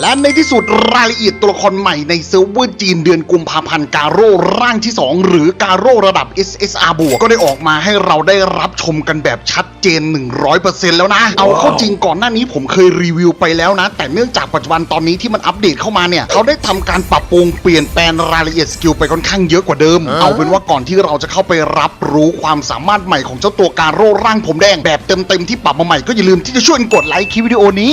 และในที่สุดรายละเอียดตัวละครใหม่ในเซิร์ฟเวอร์จีนเดือนกุมภาพันธ์การโร่ร่างที่ 2 หรือการโร่ระดับ SSR บวกก็ได้ออกมาให้เราได้รับชมกันแบบชัดเจน 100%แล้วนะ เอาเข้าจริงก่อนหน้านี้ผมเคยรีวิวไปแล้วนะ แต่เนื่องจากปัจจุบันตอนนี้ที่มันอัปเดตเข้ามาเนี่ย เขาได้ทำการปรับปรุงเปลี่ยนแปลงรายละเอียดสกิลไปค่อนข้างเยอะกว่าเดิม เอาเป็นว่าก่อนที่เราจะเข้าไปรับรู้ความสามารถใหม่ของเจ้าตัวการโร่ร่างผมแดงแบบเต็มๆที่ปรับมาใหม่ก็อย่าลืมที่จะช่วยกดไลค์คลิปวิดีโอนี้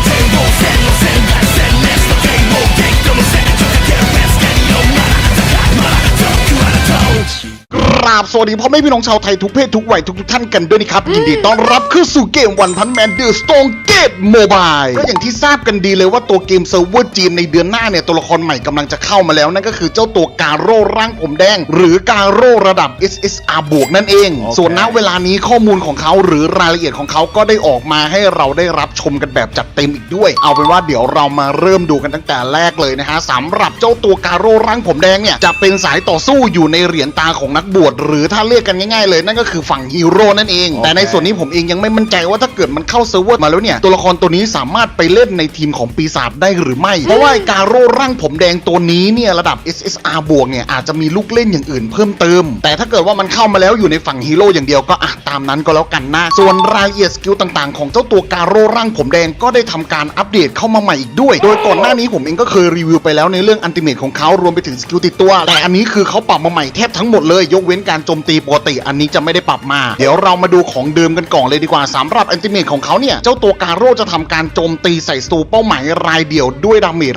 ราบสวัสดีพ่อแม่พี่น้องชาวไทยทุกเพศทุกวัยทุกๆท่านกันด้วยนะครับ ยินดีต้อนรับเข้าสู่เกมวันพันแมนเดอร์สโตนเกตโมบายก็อย่างที่ทราบกันดีเลยว่าตัวเกมเซิร์ฟเวอร์จีนในเดือนหน้าเนี่ย ตัวละครใหม่กำลังจะเข้ามาแล้ว นั่นก็คือเจ้าตัวการโร่ร่างผมแดง หรือการโร่ระดับ SSR บวกนั่นเอง ส่วนณเวลานี้ข้อมูลของเขาหรือรายละเอียดของเขาก็ได้ออกมาให้เราได้รับชมกันแบบจัดเต็มอีกด้วย เอาเป็นว่าเดี๋ยวเรามาเริ่มดูกันตั้งแต่แรกเลยนะฮะสำหรับเจ้าตัวการโร่ร่างผมแดงเนี่ยจะเป็นสายต่อสู้อยู่ในเหรียญตาของนักบวชหรือถ้าเรียกกันง่ายๆเลยนั่นก็คือฝั่งฮีโร่นั่นเอง แต่ในส่วนนี้ผมเองยังไม่มั่นใจว่าถ้าเกิดมันเข้าเซิร์ฟเวอร์มาแล้วเนี่ยตัวละครตัวนี้สามารถไปเล่นในทีมของปีศาจได้หรือไม่ เพราะว่าไอ้การโร่ร่างผมแดงตัวนี้เนี่ยระดับ SSR บวกเนี่ยอาจจะมีลูกเล่นอย่างอื่นเพิ่มเติม แต่ถ้าเกิดว่ามันเข้ามาแล้วอยู่ในฝั่งฮีโร่อย่างเดียวก็อะตามนั้นก็แล้วกันนะส่วนรายละเอียดสกิลต่างๆ ของเจ้าตัวการโร่ร่างผมแดงก็ได้ทำการอัปเดตเข้ามาใหม่อีกด้วย โดยก่อนหน้านี้ผมเองก็เคยรีวิวไปแล้วในเรื่องอันติเมตของเขารวมไปถึงสกิลติดตัว แต่อันนี้คือเขาปรับมาใหม่แทบทั้งหมดเลยยกเว้นการโจมตีปกติอันนี้จะไม่ได้ปรับมา เดี๋ยวเรามาดูของเดิมกันก่อนเลยดีกว่าสำหรับอันติเมตของเขาเนี่ย เจ้าตัวการโร่จะทำการโจมตีใส่สตูเป้าหมายรายเดี่ยวด้วยดาเมจ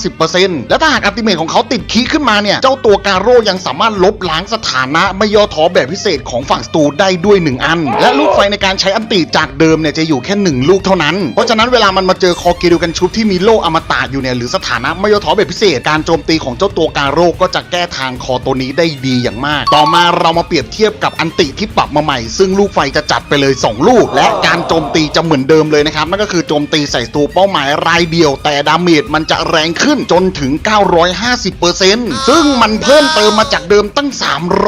650%และถ้าหากอันติเมตของเขาติดคีขึ้นมาเนี่ย เจ้าตัวการโร่ยังสามารถลบล้างสถานะไม่ย่อท้อแบบพิเศษของฝั่งสตูได้ด้วย 1 อัน และลูกไฟในการใช้อันติจากเดิมเนี่ยจะอยู่แค่ 1 ลูกเท่านั้น เพราะฉะนั้นเวลามันมาเจอคอเกริวกันชุบที่มีโล่อมตะอยู่เนี่ยหรือสถานะไม่ย่อท้อแบบพิเศษการโจมตีของเจ้าตัวการโร่ก็จะแก้ทางคอตัวนี้ได้ดีอย่างมาก ต่อมาเรามาเปรียบเทียบกับอันติที่ปรับมาใหม่ ซึ่งลูกไฟจะจัดไปเลย 2 ลูก และการโจมตีจะเหมือนเดิมเลยนะครับ นั่นก็คือโจมตีใส่ตัวเป้าหมายรายเดียว แต่ดาเมจมันจะแรงขึ้นจนถึง 950%ซึ่งมันเพิ่มเติมมาจากเดิมตั้ง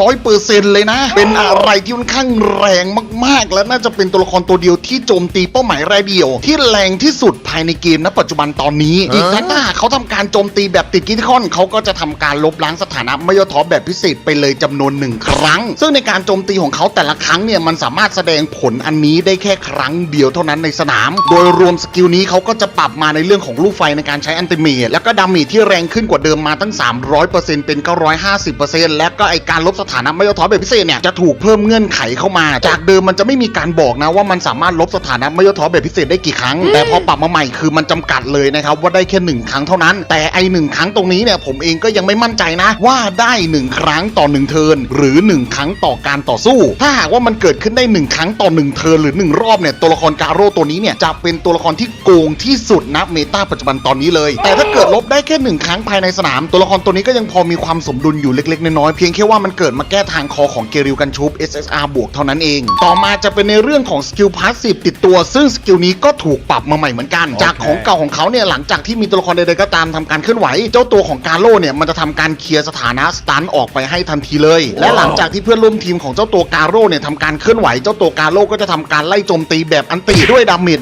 300%เลยนะ เป็นอะไรที่ค่อนข้างแรงมากๆ และน่าจะเป็นตัวละครตัวเดียวที่โจมตีเป้าหมายรายเดียว ที่แรงที่สุดภายในเกมณปัจจุบันตอนนี้อีกทั้งถ้าเขาทำการโจมตีแบบติดกิทคอนเขาก็จะทำการลบล้างสถานะไม่ยอท้อแบบพิเศษไปเลยจำนวนหนึ่งครั้ง ซึ่งในการโจมตีของเขาแต่ละครั้งเนี่ยมันสามารถแสดงผลอันนี้ได้แค่ครั้งเดียวเท่านั้นในสนาม โดยรวมสกิลนี้เขาก็จะปรับมาในเรื่องของลูกไฟในการใช้อันติเมตแล้วก็ดาเมจที่แรงขึ้นกว่าเดิมมาตั้ง 300%เป็น 950%และก็ไอการลบสถานะไม่ย่อท้อแบบพิเศษเนี่ยจะถูกเพิ่มเงื่อนไขเข้ามา จากเดิมมันจะไม่มีการบอกนะว่ามันสามารถลบสถานะไม่ย่อท้อแบบพิเศษได้กี่ครั้ง แต่พอปรับมาใหม่คือมันจำกัดเลยนะครับว่าได้แค่หนึ่งครั้งเท่านั้น แต่ไอหนึ่งครั้งตรงนี้เนี่ยผมเองก็ยังไม่มั่นใจนะ ว่าได้หนึ่งครั้งต่อหนึ่งเทิร์นหรือหนึ่งครั้งต่อการต่อสู้ ถ้าหากว่ามันเกิดขึ้นได้หนึ่งครั้งต่อหนึ่งเทิร์นหรือหนึ่งรอบเนี่ยตัวละครการโร่ตัวนี้เนี่ยจะเป็นตัวละครที่โกงที่สุดนะเมตาปัจจุบันตอนนี้เลย แต่ถ้าเกิดลบได้แค่หนึ่งครั้งภายในสนาม ตัวละครตัวนี้ก็ยังพอมีความสมดุลอยู่เล็กๆ น้อยๆเพียงแค่ว่ามันเกิดมาแก้ทางคอของเกริวกันชุบ SSR บวกเท่านั้นเอง ต่อมาจะเป็นในเรื่องของสกิลพาสซีฟติดตัว ซึ่งสกิลนี้ก็ถูกปรับมาใหม่เหมือนกัน จากของเก่าของเขาเนี่ยหลังจากที่มีตัวละครใดๆก็ตามทำการเคลื่อนไหว เจ้าตัวของกาโล่เนี่ยมันจะทำการเคลียร์สถานะสตันออกไปให้ทันทีเลย และและหลังจากที่เพื่อนร่วมทีมของเจ้าตัวการโร่เนี่ยทำการเคลื่อนไหวเจ้าตัวการโร่ก็จะทำการไล่โจมตีแบบอันติด้วยดาเมจ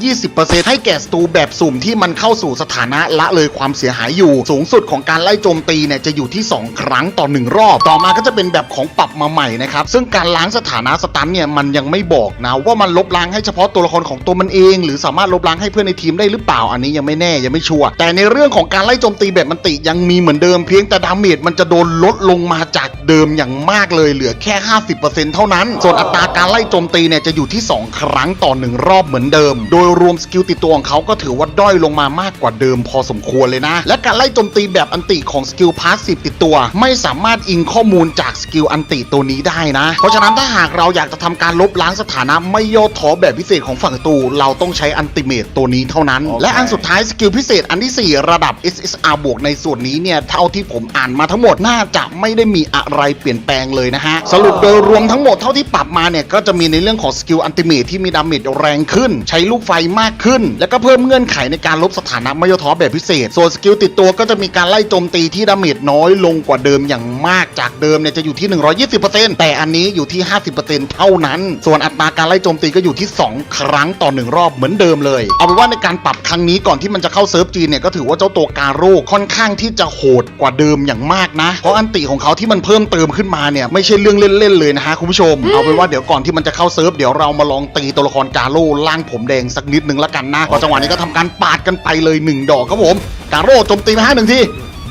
120%ให้แก่สตูแบบสุ่มที่มันเข้าสู่สถานะละเลยความเสียหายอยู่ สูงสุดของการไล่โจมตีเนี่ยจะอยู่ที่ 2 ครั้งต่อ 1 รอบ ต่อมาก็จะเป็นแบบของปรับมาใหม่นะครับ ซึ่งการล้างสถานะสตันเนี่ยมันยังไม่บอกนะว่ามันลบล้างให้เฉพาะตัวละครของตัวมันเอง หรือสามารถลบล้างให้เพื่อนในทีมได้หรือเปล่าอันนี้ยังไม่แน่ยังไม่ชัวร์แต่ในเรื่องของการไล่โจมตีแบบมันติยังมีเหมือนเดิมเพียงแต่ดาเมจมันจะโดนลดลงมาจาก เดิมอย่างมากเลยเหลือแค่ 50%เท่านั้น ส่วนอัตราการไล่โจมตีเนี่ยจะอยู่ที่ 2 ครั้งต่อ 1 รอบเหมือนเดิม โดยรวมสกิลติดตัวของเขาก็ถือว่าด้อยลงมามากกว่าเดิมพอสมควรเลยนะ และการไล่โจมตีแบบอันติของสกิลพาสซีฟติดตัว ไม่สามารถอิงข้อมูลจากสกิลอันติตัวนี้ได้นะ เพราะฉะนั้นถ้าหากเราอยากจะทำการลบล้างสถานะไม่ย่อท้อแบบพิเศษของฝั่งศัตรูเราต้องใช้อันติเมตตัวนี้เท่านั้น และอันสุดท้ายสกิลพิเศษอันที่ 4 ระดับ SSR บวกในส่วนนี้เนี่ยเท่าที่ผมอ่านมาทั้งหมดน่าจะไม่ได้มีอะไรเปลี่ยนแปลงเลยนะฮะ สรุปโดยรวมทั้งหมดเท่าที่ปรับมาเนี่ย ก็จะมีในเรื่องของสกิลอันติเมทที่มีดาเมจแรงขึ้น ใช้ลูกไฟมากขึ้น แล้วก็เพิ่มเงื่อนไขในการลบสถานะไม่ย่อท้อแบบพิเศษ ส่วนสกิลติดตัวก็จะมีการไล่โจมตีที่ดาเมจน้อยลงกว่าเดิมอย่างมากจากเดิมเนี่ยจะอยู่ที่ 120%แต่อันนี้อยู่ที่ 50%เท่านั้น ส่วนอัตราการไล่โจมตีก็อยู่ที่ 2 ครั้งต่อหนึ่งรอบเหมือนเดิมเลย เอาเป็นว่าในการปรับครั้งนี้ก่อนที่มันจะเข้าเซิร์ฟจีนเนี่ยก็ถือว่าเจ้าตัวการโร่ค่อนข้างที่จะโหดกว่าเดิมอย่างมากนะ เพราะอันติของเขาที่มันเพิ่มเติมขึ้นมาเนี่ยไม่ใช่เรื่องเล่นๆเลยนะฮะคุณผู้ชม เอาเป็นว่าเดี๋ยวก่อนที่มันจะเข้าเซิร์ฟเดี๋ยวเรามาลองตีตัวละครกาโร่ล่างผมแดงสักนิดนึงละกันนะพอจังหวะนี้ก็ทำการปาดกันไปเลยหนึ่งดอกครับผม กาโร่โจมตีมาห้าหนึ่งที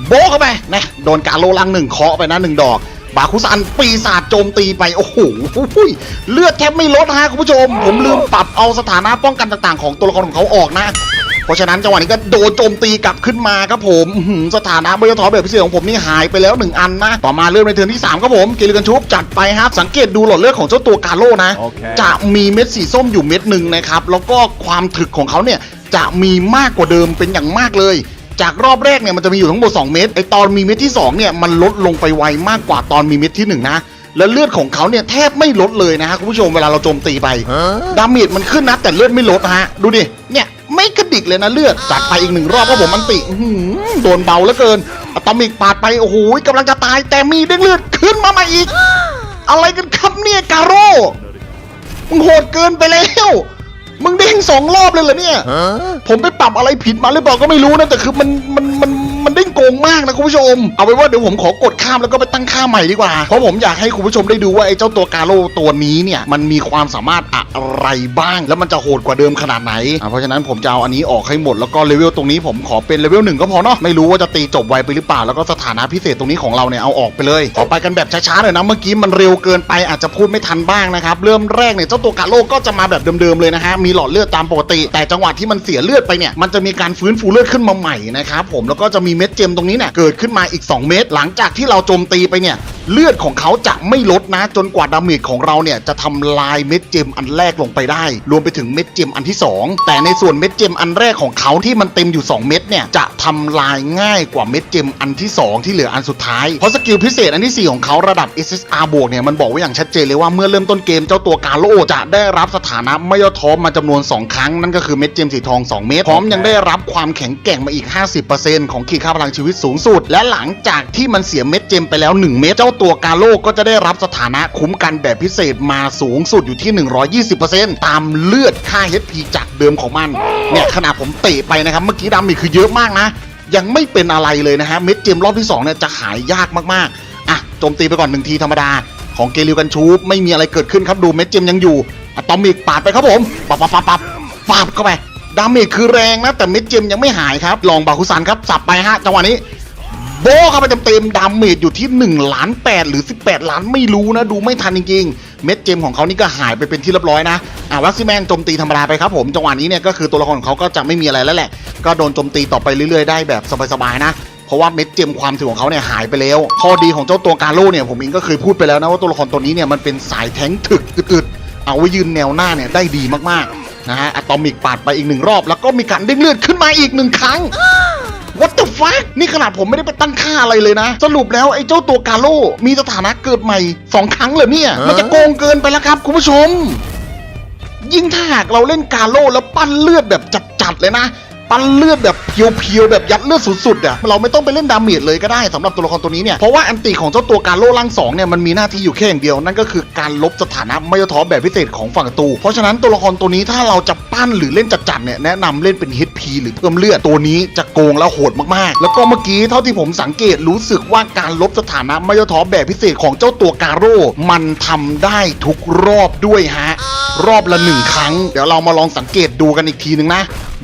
โบะเข้าไปนะโดนกาโลลังหนึ่งเคาะไปนะหนึ่งดอกบาคุซันปีศาจโจมตีไป โอ้โหเลือดแทบไม่ลดฮะคุณผู้ชม ผมลืมปรับเอาสถานะป้องกันต่างๆ ของตัวละครของเขาออกนะ เพราะฉะนั้นจังหวะนี้ก็โดนโจมตีกลับขึ้นมาครับผมอื้อหือสถานะเบยทอแบบพิเศษของผมนี่หายไปแล้วหนึ่งอันนะต่อมาเริ่มในเทิร์นที่ 3 ครับผมเกลิกันชุบจัดไปครับสังเกตดูหลอดเลือดของเจ้าตัวกาโลนะโอเคจะมีเม็ดสีส้มอยู่เม็ดหนึ่งนะครับแล้วก็ความถึกของเขาเนี่ยจะมีมากกว่าเดิมเป็นอย่างมากเลยจากรอบแรกเนี่ยมันจะมีอยู่ทั้งหมด 2 เม็ดไอตอนมีเม็ดที่2เนี่ยมันลดลงไปไวมากกว่าตอนมีเม็ดที่ 1 นะ แล้วเลือดของเขาเนี่ยแทบไม่ลดเลยนะฮะคุณผู้ชมเวลาเราโจมตีไปดาเมจมันขึ้นนะแต่เลือดไม่ลดฮะดูดิเนี่ย ไม่กระดิกเลยนะเลือดจัดไปอีกหนึ่งรอบก็ผมมันติอื้อหือโดนเบาเหลือเกินอะตอมิกปาดไปโอ้โหกำลังจะตายแต่มีเด้งเลือดขึ้นมาใหม่อีก อะไรกันครับเนี่ยกาโร่มึงโหดเกินไปแล้วมึงเด้งสองรอบเลยเหรอเนี่ย ผมไปปรับอะไรผิดมาหรือเปล่าก็ไม่รู้นะแต่คือมันมันมันมันเด้งโกงมากนะคุณผู้ชม เอาไปนว่าเดี๋ยวผมขอกดข้ามแล้วก็ไปตั้งค่าใหม่ดีกว่า เพราะผมอยากให้คุณผู้ชมได้ดูว่าไอ้เจ้าตัวกาโลตัวนี้เนี่ยมันมีความสามารถอะไรบ้าง แล้วมันจะโหดกว่าเดิมขนาดไหนอะเพราะฉะนั้นผมจะเอาอันนี้ออกให้หมดแล้วก็เลเวลตรงนี้ผมขอเป็นเลเวลหนึ่งก็พอเนาะไม่รู้ว่าจะตีจบไวไปหรือเปล่าแล้วก็สถานะพิเศษตรงนี้ของเราเนี่ยเอาออกไปเลยขอไปกันแบบช้าๆหน่อยนะเมื่อกี้มันเร็วเกินไปอาจจะพูดไม่ทันบ้างนะครับเริ่มแรกเนี่ยเจ้าตัวกาโลก็จะมาแบบเดิมๆเลยนะฮะมีหลอดเลือดตามปกติ แต่จังหวะที่มันเสียเลือดไปเนี่ยมันจะมีการฟื้นฟูเลือดขึ้นมาใหม่นะครับผมแล้วก็จะมีเม็ดเจมตรงนี้เนี่ยเกิดขึ้นมาอีก 2 เมตร หลังจากที่เราโจมตีไปเนี่ย เลือดของเขาจะไม่ลดนะ จนกว่าดาเมจของเราเนี่ยจะทำลายเม็ดเจมอันแรกลงไปได้ รวมไปถึงเม็ดเจมอันที่ 2 แต่ในส่วนเม็ดเจมอันแรกของเขาที่มันเต็มอยู่ 2 เม็ดเนี่ยจะทำลายง่ายกว่าเม็ดเจมอันที่ 2 ที่เหลืออันสุดท้าย เพราะสกิลพิเศษอันที่ 4 ของเขาระดับ SSR บวกเนี่ยมันบอกไว้อย่างชัดเจนเลยว่าเมื่อเริ่มต้นเกมเจ้าตัวการโลจะได้รับสถานะไม่ย่อท้อมาจำนวน 2 ครั้งนั่นก็คือเม็ดเจมสีทอง 2 เม็ดพร้อมยังได้รับความแข็งแกร่งมาอีก 50%ของขีดค่าพลังชีวิตสูงสุด และหลังจากที่มันเสียเม็ดเจมไปแล้ว 1 เม็ดเจ้าตัวกาโลก็จะได้รับสถานะคุ้มกันแบบพิเศษมาสูงสุดอยู่ที่ 120%ตามเลือดค่า HP จากเดิมของมันเนี่ยขนาดผมเตะไปนะครับ เมื่อกี้ดามีคือเยอะมากนะ ยังไม่เป็นอะไรเลยนะฮะเม็ดเจมรอบที่2เนี่ยจะหายยากมากๆอะโจมตีไปก่อนหนึ่งทีธรรมดา ของเกลิวกันชูปไม่มีอะไรเกิดขึ้นครับดูเม็ดเจมยังอยู่อะตอมิกปาดไปครับผมปับปับปับปับปับเข้าไปดาเมจคือแรงนะแต่เม็ดเจมยังไม่หายครับ ลองบาคุซันครับสับไปฮะจังหวะนี้ โบเข้าไปเต็มๆดาเมจอยู่ที่1ล้าน8หรือ 18 ล้านไม่รู้นะ ดูไม่ทันจริงๆ เม็ดเจมของเขานี่ก็หายไปเป็นที่เรียบร้อยนะอ่าวัคซิแมนโจมตีธรรมดาไปครับผมจังหวะนี้เนี่ยก็คือตัวละครของเขาก็จะไม่มีอะไรแล้วแหละ ก็โดนโจมตีต่อไปเรื่อยๆได้แบบสบายๆนะเพราะว่าเม็ดเจมความถึกของเขาเนี่ยหายไปแล้ว ข้อดีของเจ้าตัวการโลเนี่ยผมเองก็เคยพูดไปแล้วนะว่าตัวละครตัวนี้เนี่ยมันเป็นสายแท้งถึกอึดๆเอาไว้ยืนแนวหน้าเนี่ยได้ดีมากๆนะฮะอะตอมิกปาดไปอีกหนึ่งรอบ แล้วก็มีการเด้งเลือดขึ้นมาอีกหนึ่งครั้ง What the fuck นี่ขนาดผมไม่ได้ไปตั้งค่าอะไรเลยนะ สรุปแล้วไอ้เจ้าตัวกาโลมีสถานะเกิดใหม่สองครั้งเลยเนี่ย มันจะโกงเกินไปแล้วครับคุณผู้ชม ยิ่งถ้าหากเราเล่นกาโลแล้วปั้นเลือดแบบจัดๆเลยนะ ปั้นเลือดแบบเพียวๆแบบยัดเลือดสุดๆอะเราไม่ต้องไปเล่นดาเมจเลยก็ได้สำหรับตัวละครตัวนี้เนี่ยเพราะว่าอันติของเจ้าตัวกาโลล่างสองเนี่ยมันมีหน้าที่อยู่แค่อย่างเดียวนั่นก็คือการลบสถานะไม่ย่อท้อแบบพิเศษของฝั่งตู เพราะฉะนั้นตัวละครตัวนี้ถ้าเราจะปั้นหรือเล่นจัดๆเนี่ยแนะนำเล่นเป็น HP หรือเพิ่มเลือดตัวนี้จะโกงแล้วโหดมากๆ แล้วก็เมื่อกี้เท่าที่ผมสังเกตรู้สึกว่าการลบสถานะไม่ย่อท้อแบบพิเศษของเจ้าตัวกาโร่มันทำได้ทุกรอบด้วยฮะรอบละหนึ่งครั้ง เดี๋ยวเรามาลองสังเกตดูกันอีกทีนึงนะ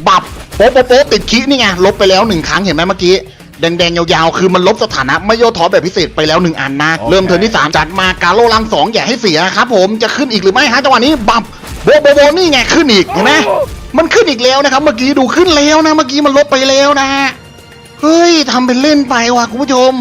บับ โป๊ะโป๊ะโป๊ะติดคินี่ไงลบไปแล้วหนึ่งครั้งเห็นไหมเมื่อกี้แดงๆ ยาวๆ คือมันลบสถานะไม่ย่อท้อแบบพิเศษไปแล้วหนึ่งอันนะโอเคเริ่มเทิร์นที่ 3 จัดมากาโลลังสองอย่าให้เสียครับผมจะขึ้นอีกหรือไม่ฮะจังหวะนี้บับโบะโบะโบะนี่ไงขึ้นอีกเห็นไหมมันขึ้นอีกแล้วนะครับ เมื่อกี้ดูขึ้นแล้วนะ เมื่อกี้มันลบไปแล้วนะฮะเฮ้ยทำเป็นเล่นไปว่ะคุณผู้ชม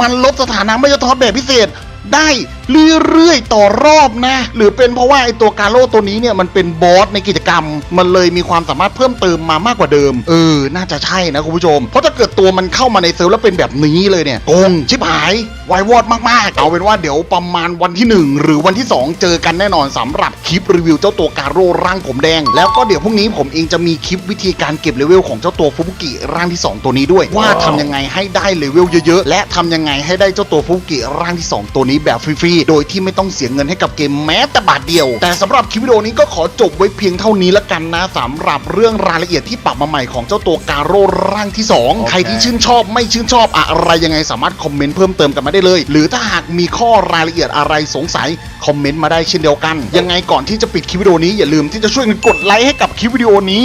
มันลบสถานะไม่ย่อท้อแบบพิเศษได้เรื่อยๆต่อรอบนะ หรือเป็นเพราะว่าไอตัวกาโร่ตัวนี้เนี่ยมันเป็นบอสในกิจกรรม มันเลยมีความสามารถเพิ่มเติมมามากกว่าเดิม เออ น่าจะใช่นะคุณผู้ชม เพราะถ้าเกิดตัวมันเข้ามาในเซิร์ฟแล้วเป็นแบบนี้เลยเนี่ยโกงชิบหายวายวอดมากๆ เอาเป็นว่าเดี๋ยวประมาณวันที่ 1 หรือวันที่ 2 เจอกันแน่นอนสำหรับคลิปรีวิวเจ้าตัวกาโร่ร่างผมแดง แล้วก็เดี๋ยวพรุ่งนี้ผมเองจะมีคลิปวิธีการเก็บเลเวลของเจ้าตัวฟุบุกิร่างที่ 2 ตัวนี้ด้วย ว่าทำยังไงให้ได้เลเวลเยอะๆ และทำยังไงให้ได้เจ้าตัวฟุบุกิร่างที่ 2 ตัวนี้แบบฟรีๆโดยที่ไม่ต้องเสียเงินให้กับเกมแม้แต่บาทเดียว แต่สำหรับคลิปวิดีโอนี้ก็ขอจบไว้เพียงเท่านี้ละกันนะสำหรับเรื่องรายละเอียดที่ปรับมาใหม่ของเจ้าตัวกาโร่ร่างที่ 2 ใครที่ชื่นชอบไม่ชื่นชอบอะไรยังไงสามารถคอมเมนต์เพิ่มเติมกันมาได้เลย หรือถ้าหากมีข้อรายละเอียดอะไรสงสัยคอมเมนต์มาได้เช่นเดียวกัน ยังไงก่อนที่จะปิดคลิปวิดีโอนี้อย่าลืมที่จะช่วยกันกดไลค์ให้กับคลิปวิดีโอนี้